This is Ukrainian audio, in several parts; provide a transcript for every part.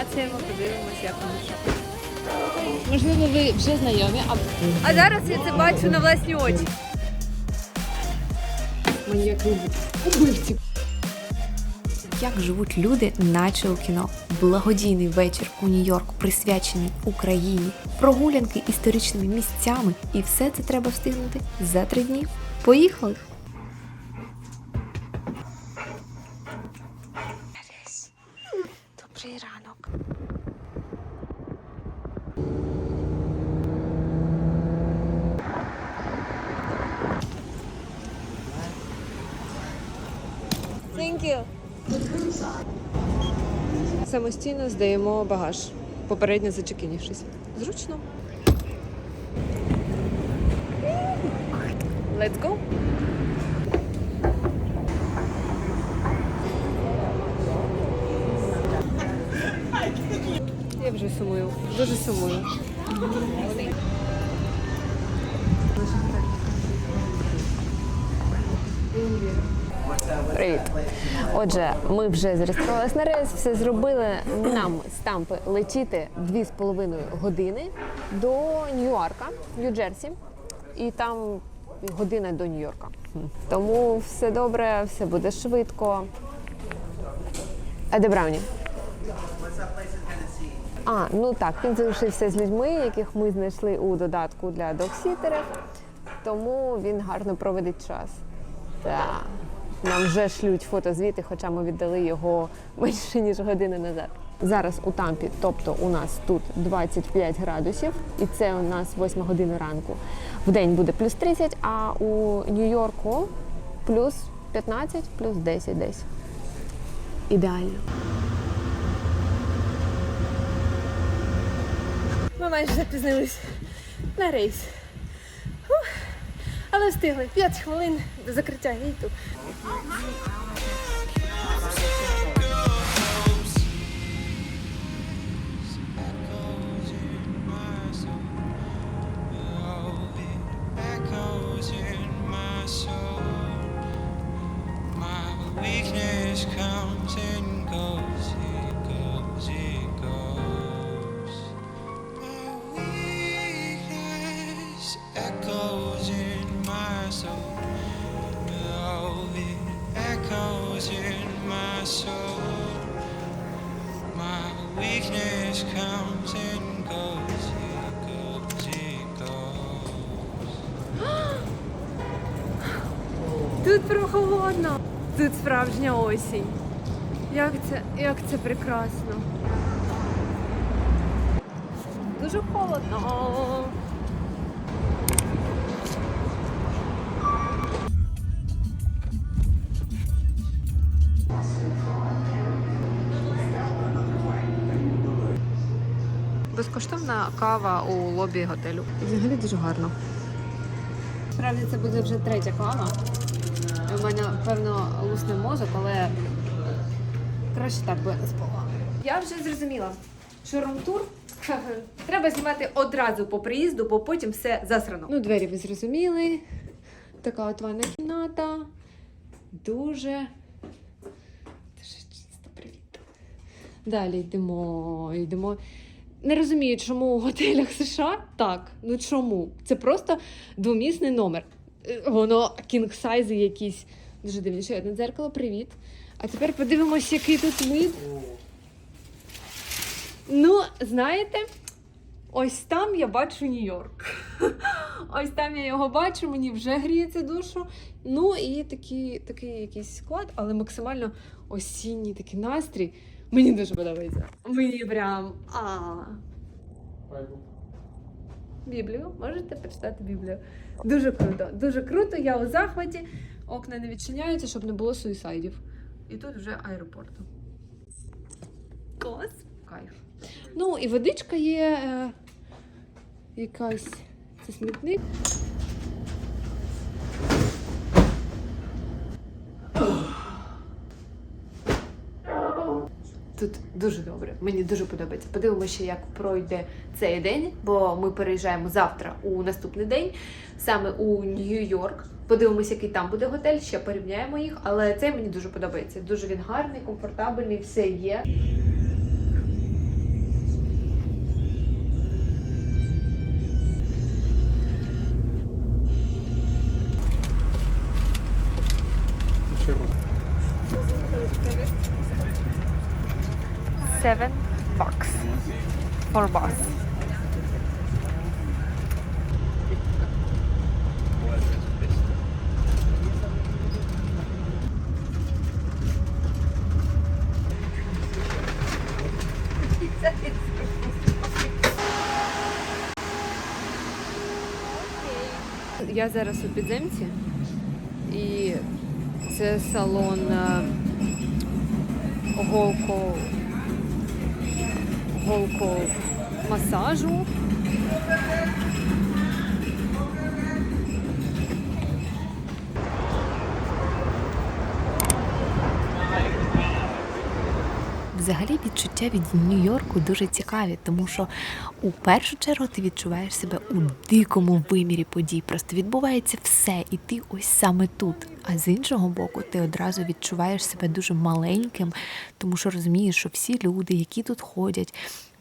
емоціями, подивимось, як воно що. Можливо, ви вже знайомі, а А зараз я це бачу на власні очі. маньяки убивці. Як живуть люди, наче у кіно. Благодійний вечір у Нью-Йорку присвячений Україні, прогулянки історичними місцями, і все це треба встигнути за три дні. Поїхали! Самостійно здаємо багаж, попередньо зачекінівшись. Зручно. Let's go. Я вже сумую, дуже сумую. Привіт. Отже, ми вже зареєструвалися на рейс, все зробили. Нам стампи летіти 2,5 години до Нью-Йорка, Нью-Джерсі, і там година до Нью-Йорка. Тому все добре, все буде швидко. А де Брауні? А, ну так, він залишився з людьми, яких ми знайшли у додатку для доксітерів, тому він гарно проводить час. Так. Нам вже шлють фотозвіти, хоча ми віддали його менше ніж годину назад. Зараз у Тампі, тобто у нас тут 25 градусів, і це у нас 8 година ранку. В день буде плюс 30, а у Нью-Йорку плюс 15, плюс 10 десь. Ідеально. Ми майже запізнились на рейс. Але встигли 5 хвилин до закриття гейту. Тут прохолодно. Тут справжня осінь. Як це, як це прекрасно. Дуже холодно. Кава у лобі готелю. Взагалі дуже гарно. Справді це буде вже третя кава. У мене, певно, лусне мозок, але краще так би не спала. Я вже зрозуміла, що румтур треба знімати одразу по приїзду, бо потім все засрано. Ну, двері ви зрозуміли. Така от ванна кімната. Дуже. Дуже чисто привіт. Далі йдемо, йдемо. Не розумію, чому у готелях США так. Ну чому? Це просто двомісний номер. Е, Воно кінг-сайзи якісь. Дуже дивні. Ще одне дзеркало, привіт. А тепер подивимось, який тут вид. Ну, знаєте, ось там я бачу Нью-Йорк. Ось там я його бачу, мені вже гріється душу. Ну і такий, такий якийсь склад, але максимально осінній такий настрій. Мені дуже подобається. Мені прям. А. Біблію. Можете почитати Біблію. Дуже круто. Дуже круто. Я у захваті. Окна не відчиняються, щоб не було суїсайдів. І тут вже аеропорт. Клас. Кайф. Ну, і водичка є. Е, якась. Це смітник. Тут дуже добре, мені дуже подобається. Подивимося, як пройде цей день, бо ми переїжджаємо завтра у наступний день, саме у Нью-Йорк. Подивимося, який там буде готель, ще порівняємо їх. Але цей мені дуже подобається. Дуже він гарний, комфортабельний, все є. 7 bucks for bus. Я зараз у підземці і це салон е, голко голко масажу. Взагалі відчуття від Нью-Йорку дуже цікаві, тому що у першу чергу ти відчуваєш себе у дикому вимірі подій. Просто відбувається все, і ти ось саме тут. А з іншого боку, ти одразу відчуваєш себе дуже маленьким, тому що розумієш, що всі люди, які тут ходять,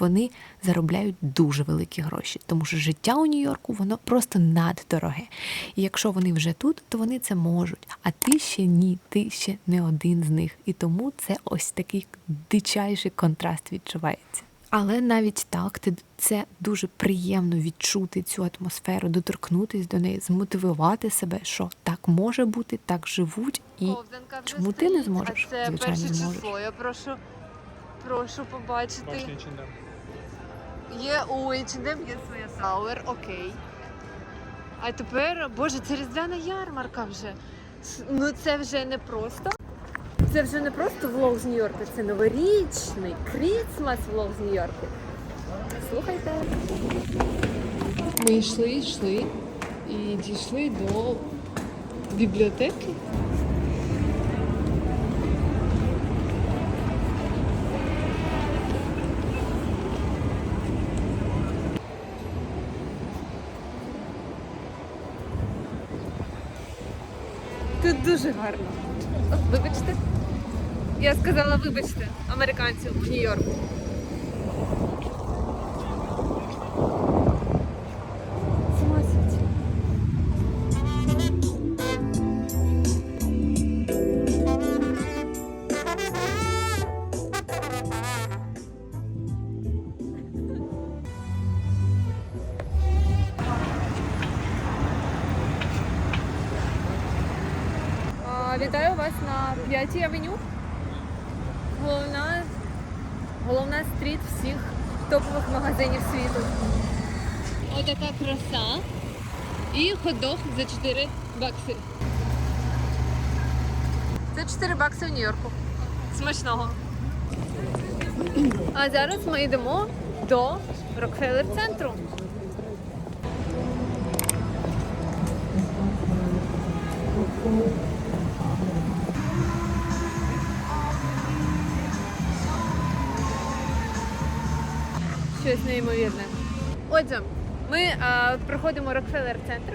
вони заробляють дуже великі гроші, тому що життя у Нью-Йорку воно просто наддороге. І якщо вони вже тут, то вони це можуть. А ти ще ні, ти ще не один з них. І тому це ось такий дичайший контраст відчувається. Але навіть так, ти це дуже приємно відчути цю атмосферу, доторкнутись до неї, змотивувати себе, що так може бути, так живуть, і Ковзанка чому ти не зможеш? А це Звичайно, перше зможеш. число. Я прошу, прошу побачити. Є у H&M є своя Sauer, окей. А тепер, боже, це різдвяна ярмарка вже. Ну це вже не просто. Це вже не просто влог з Нью-Йорка, це новорічний крісмас влог з Нью-Йорку. Слухайте. Ми йшли, йшли і дійшли до бібліотеки. Дуже гарно. Вибачте. Я сказала, вибачте, американців в Нью-Йорку. Головна стріт всіх топових магазинів світу. Отака краса. І хот-дог за 4 бакси. Це 4 бакси в Нью-Йорку. Смачного. А зараз ми йдемо до Рокфеллер центру. Щось неймовірне. Отже, ми е, проходимо Рокфеллер центр,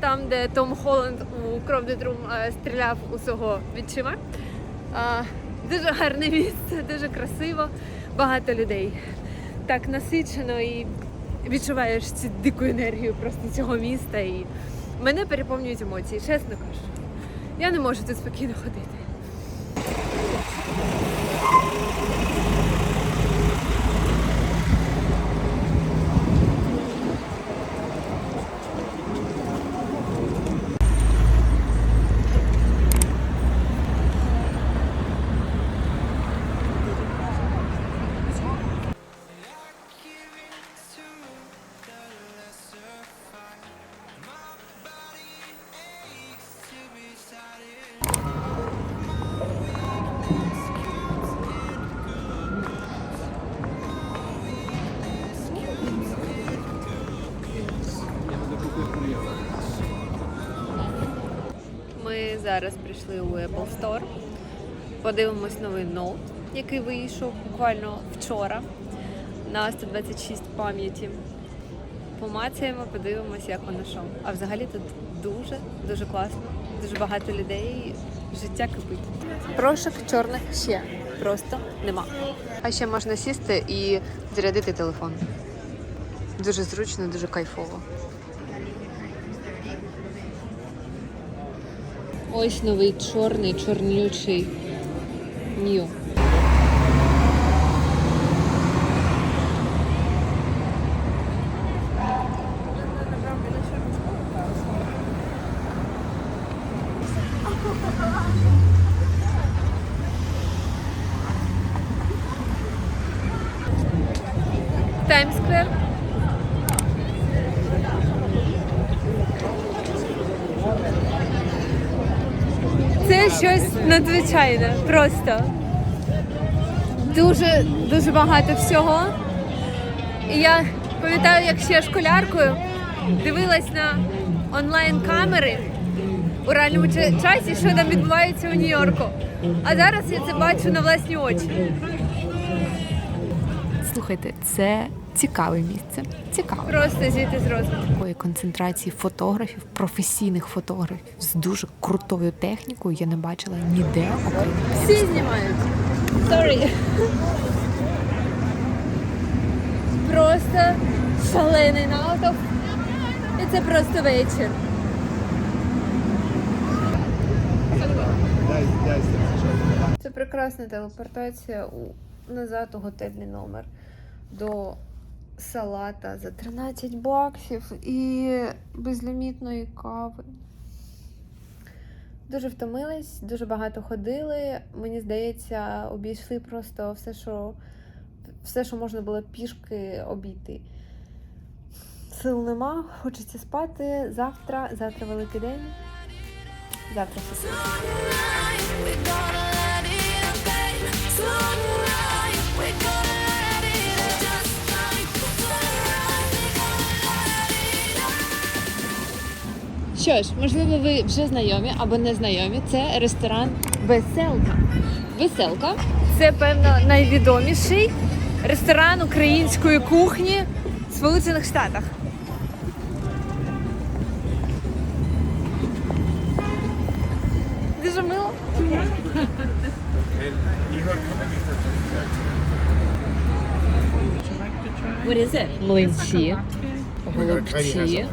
там, де Том Холланд у Кров Трум е, стріляв усього відчима. Е, дуже гарне місце, дуже красиво, багато людей. Так насичено і відчуваєш цю дику енергію просто цього міста. І мене переповнюють емоції, чесно кажу. Я не можу тут спокійно ходити. Зараз прийшли у Apple Store. Подивимось новий ноут, який вийшов буквально вчора на 126 пам'яті. Помацаємо, подивимось, як воно що. А взагалі тут дуже дуже класно, дуже багато людей, життя кипить. Прошок чорних ще просто нема. А ще можна сісти і зарядити телефон. Дуже зручно, дуже кайфово. Ось новий чорний, чорнючий Нью. Таймсквер. Це надзвичайне, просто. Дуже дуже багато всього. І я пам'ятаю, як ще школяркою дивилась на онлайн-камери у реальному ча- часі, що там відбувається у Нью-Йорку. А зараз я це бачу на власні очі. Слухайте, це цікаве місце. Цікаве. Просто зійти з розуму. Такої концентрації фотографів, професійних фотографів з дуже крутою технікою я не бачила ніде, окрім Всі знімають. Sorry. Просто шалений натовп. І це просто вечір. Це прекрасна телепортація у назад у готельний номер до салата за 13 баксів і безлімітної кави. Дуже втомились, дуже багато ходили. Мені здається, обійшли просто все, що, все, що можна було пішки обійти. Сил нема, хочеться спати. Завтра, завтра великий день. Завтра все. Що ж, можливо, ви вже знайомі або не знайомі. Це ресторан Веселка. Веселка Це, певно, найвідоміший ресторан української кухні в Сполучених Штатах. Дуже мило. млинці, голубці,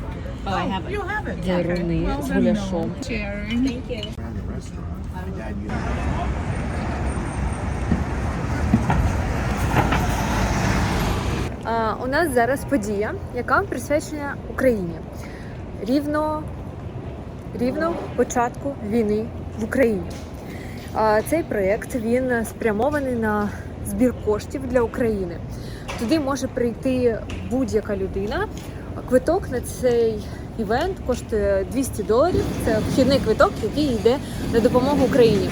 деруни з гуляшом. А, у нас зараз подія, яка присвячена Україні. Рівно, рівно початку війни в Україні. А, цей проєкт він спрямований на збір коштів для України. Туди може прийти будь-яка людина. Квиток на цей івент коштує 200 доларів. Це вхідний квиток, який йде на допомогу Україні.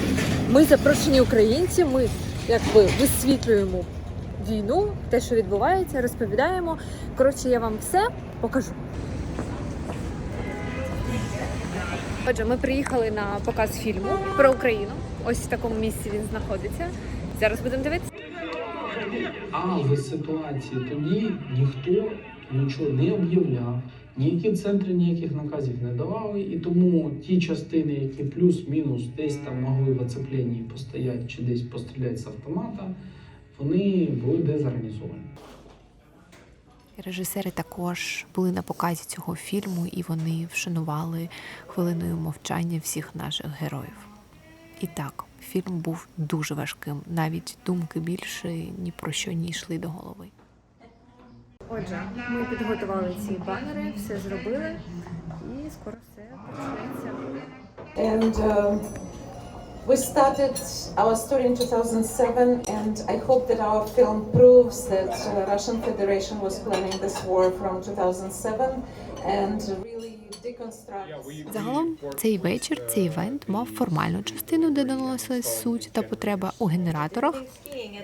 Ми запрошені українці. Ми якби висвітлюємо війну, те, що відбувається, розповідаємо. Коротше, я вам все покажу. Отже, ми приїхали на показ фільму про Україну. Ось в такому місці він знаходиться. Зараз будемо дивитися. А в ситуації тоді ніхто нічого не об'являв, ніякі центри ніяких наказів не давали, і тому ті частини, які плюс-мінус десь там могли в оцепленні постояти чи десь постріляти з автомата, вони були дезорганізовані. Режисери також були на показі цього фільму, і вони вшанували хвилиною мовчання всіх наших героїв. І так, фільм був дуже важким. Навіть думки більше ні про що не йшли до голови. Отже, ми підготували ці банери, все зробили, і скоро все почнеться. And um, we started our story in 2007, and I hope that our film proves that uh, Russian Federation was planning this war from 2007 and really deconstruct. Загалом цей вечір, цей івент мав формальну частину, де доносилась суть та потреба у генераторах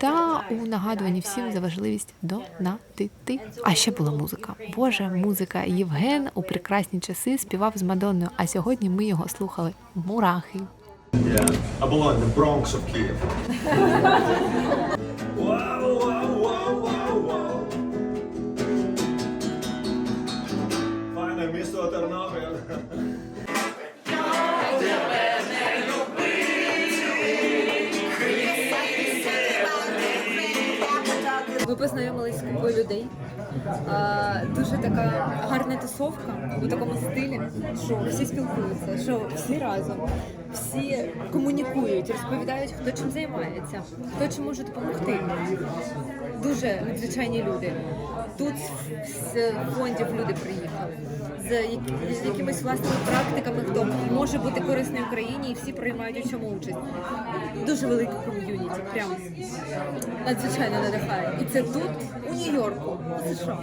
та у нагадуванні всім за важливість донатити. А ще була музика. Боже, музика Євген у прекрасні часи співав з Мадонною, а сьогодні ми його слухали. Мурахи. Yeah, I belong in the Bronx of Kiev. Людей. Дуже така гарна тусовка у такому стилі, що всі спілкуються, що всі разом, всі комунікують, розповідають, хто чим займається, хто чим може допомогти. Дуже надзвичайні люди. Тут з фондів люди приїхали. З якимись власними практиками, хто може бути корисний Україні, і всі приймають у цьому участь. Дуже велике ком'юніті, прям надзвичайно надихає. І це тут, у Нью-Йорку, у США.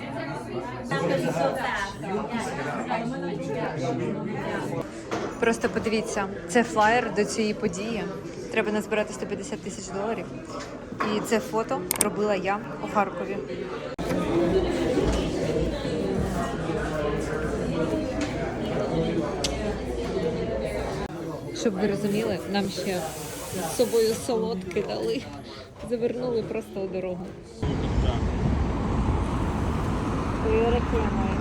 Просто подивіться, це флаєр до цієї події. Треба назбирати 150 тисяч доларів. І це фото робила я у Харкові. Щоб ви розуміли, нам ще з собою солодки дали. Завернули просто у дорогу. Рекламою.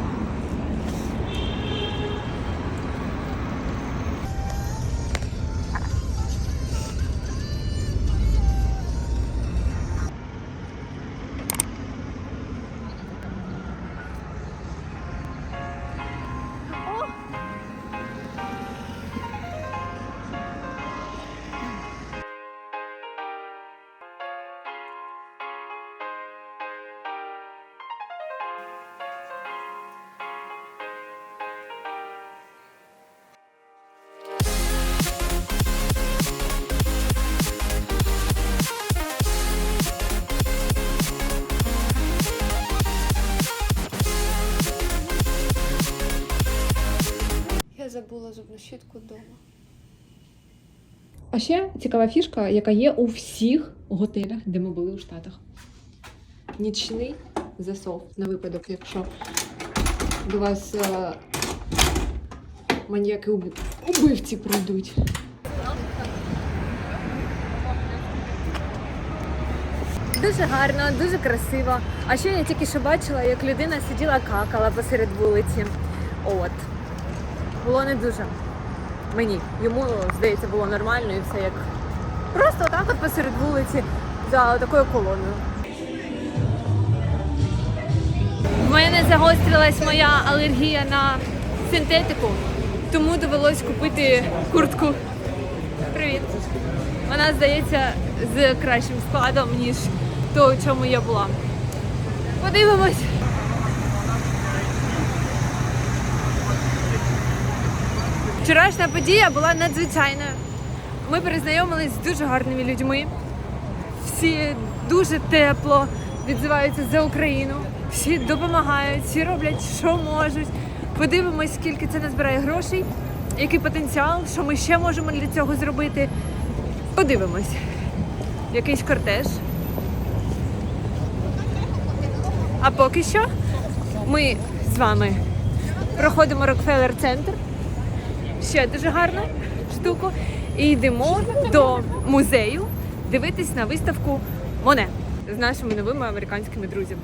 Щітку вдома. А ще цікава фішка, яка є у всіх готелях, де ми були у Штатах. Нічний засов на випадок, якщо до вас е, маніяки уб- убивці прийдуть. Дуже гарно, дуже красиво. А ще я тільки що бачила, як людина сиділа какала посеред вулиці. От. Було не дуже. Мені. Йому, здається, було нормально і все як. Просто отак от посеред вулиці за такою колоною. В мене загострилась моя алергія на синтетику, тому довелось купити куртку. Привіт. Вона здається з кращим складом, ніж то, у чому я була. Подивимось. Вчорашня подія була надзвичайною. Ми перезнайомились з дуже гарними людьми. Всі дуже тепло відзиваються за Україну. Всі допомагають, всі роблять, що можуть. Подивимось, скільки це назбирає грошей, який потенціал, що ми ще можемо для цього зробити. Подивимось. Якийсь кортеж. А поки що ми з вами проходимо Рокфеллер центр. Ще дуже гарну штуку. І йдемо до музею дивитись на виставку Моне з нашими новими американськими друзями.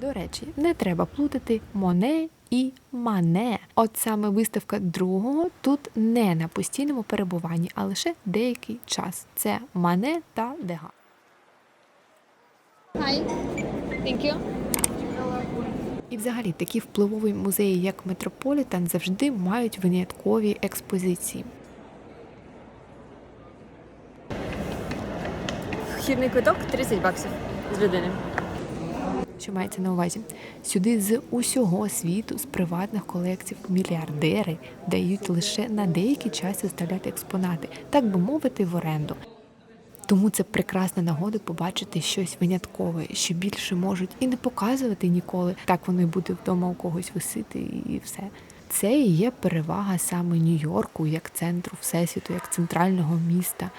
До речі, не треба плутати Моне і Мане. От саме виставка другого тут не на постійному перебуванні, а лише деякий час. Це Мане та Дега. Hi. Thank you. І взагалі такі впливові музеї, як Метрополітен, завжди мають виняткові експозиції. Вхідний квиток 30 баксів з людини. Що мається на увазі? Сюди з усього світу, з приватних колекцій, мільярдери дають лише на деякий час виставляти експонати, так би мовити, в оренду. Тому це прекрасна нагода побачити щось виняткове, що більше можуть і не показувати ніколи. Так воно і буде вдома у когось висити, і все. Це і є перевага саме Нью-Йорку як центру всесвіту, як центрального міста,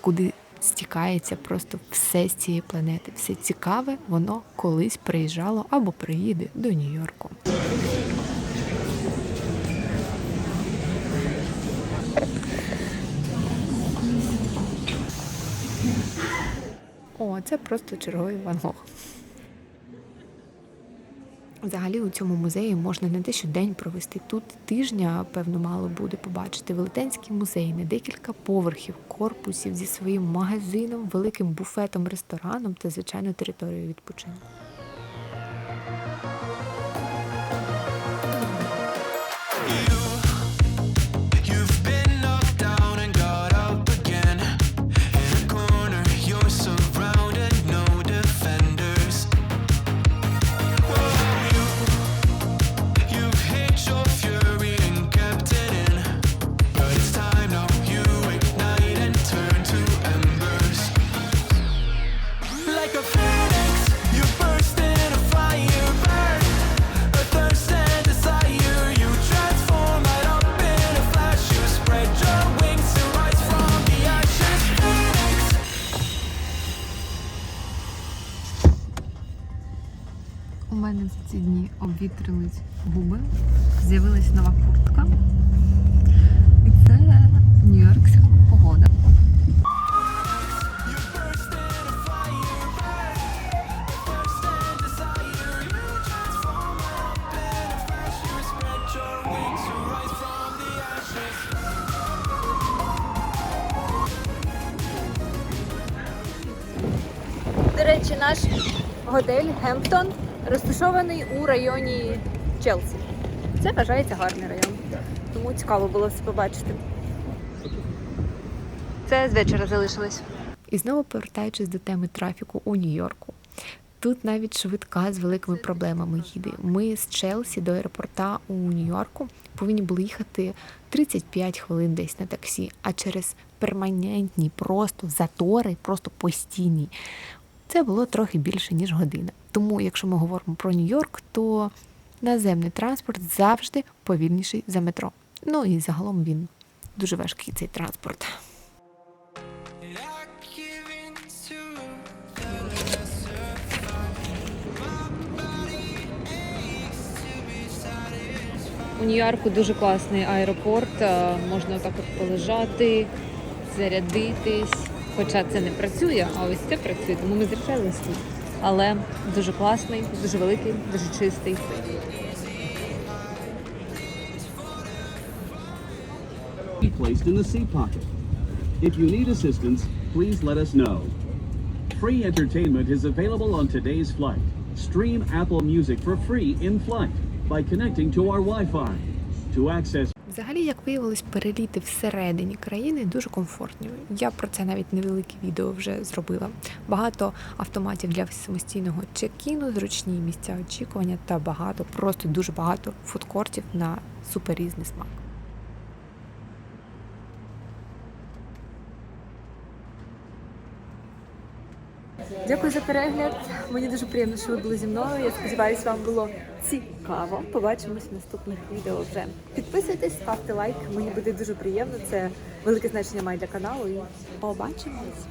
куди стікається просто все з цієї планети. Все цікаве, воно колись приїжджало або приїде до Нью-Йорку. Це просто черговий Ван Гог. Взагалі у цьому музеї можна не те, що день провести. Тут тижня, певно, мало буде побачити. Велетенський музей на декілька поверхів, корпусів зі своїм магазином, великим буфетом, рестораном та, звичайно, територією відпочинку. Обвітрились губи, з'явилась нова куртка. І це нью-йоркська погода. До речі, наш готель Гемптон розташований у районі Челсі. Це вважається гарний район. Тому цікаво було все побачити. Це з вечора залишилось. І знову повертаючись до теми трафіку у Нью-Йорку. Тут навіть швидка з великими проблемами їде. Ми з Челсі до аеропорта у Нью-Йорку повинні були їхати 35 хвилин десь на таксі, а через перманентні просто затори, просто постійні. Це було трохи більше, ніж година. Тому, якщо ми говоримо про Нью-Йорк, то наземний транспорт завжди повільніший за метро. Ну і загалом він дуже важкий цей транспорт. У Нью-Йорку дуже класний аеропорт. е, Можна так от полежати, зарядитись. Хоча це не працює, а ось це працює, тому ми зустрічались тут. Але дуже класний, дуже великий, дуже чистий. placed in the seat pocket. If you need assistance, please let us know. Free entertainment is available on today's flight. Stream Apple Music for free in flight by connecting to our Wi-Fi. To access Взагалі, як виявилось, переліти всередині країни дуже комфортні. Я про це навіть невелике відео вже зробила. Багато автоматів для самостійного чекіну, зручні місця очікування та багато, просто дуже багато фудкортів на суперрізний смак. Дякую за перегляд. Мені дуже приємно, що ви були зі мною. Я сподіваюся, вам було цікаво. Побачимось в наступних відео вже. Підписуйтесь, ставте лайк. Мені буде дуже приємно. Це велике значення має для каналу. І побачимось.